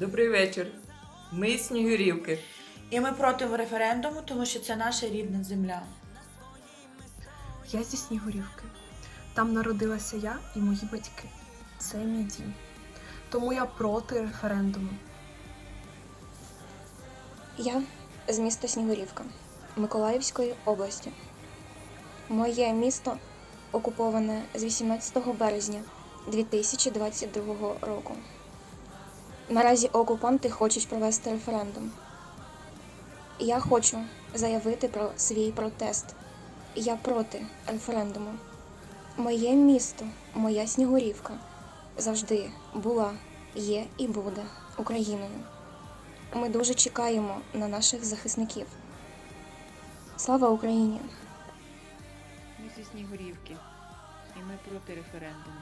Добрий вечір. Ми з Снігурівки. І ми проти референдуму, тому що це наша рідна земля. Я зі Снігурівки. Там народилася я і мої батьки. Це мій дім. Тому я проти референдуму. Я з міста Снігурівка Миколаївської області. Моє місто окуповане з 18 березня 2022 року. Наразі окупанти хочуть провести референдум. Я хочу заявити про свій протест. Я проти референдуму. Моє місто, моя Снігурівка завжди була, є і буде Україною. Ми дуже чекаємо на наших захисників. Слава Україні! Ми зі Снігурівки, і ми проти референдуму,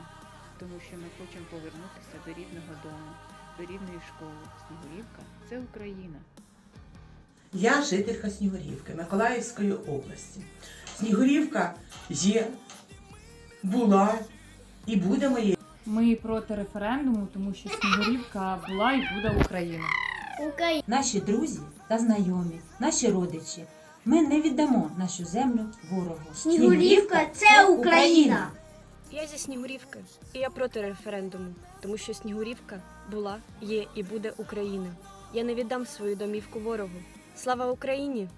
тому що ми хочемо повернутися до рідного дому, до рідної школи. Снігурівка це Україна. Я жителька Снігурівки Миколаївської області. Снігурівка є, була і буде моєю. Ми проти референдуму, тому що Снігурівка була і буде Україна. наші друзі та знайомі, наші родичі. Ми не віддамо нашу землю ворогу. Снігурівка це Україна. Я зі Снігурівки, і я проти референдуму, тому що Снігурівка була, є і буде Україна. Я не віддам свою домівку ворогу. Слава Україні!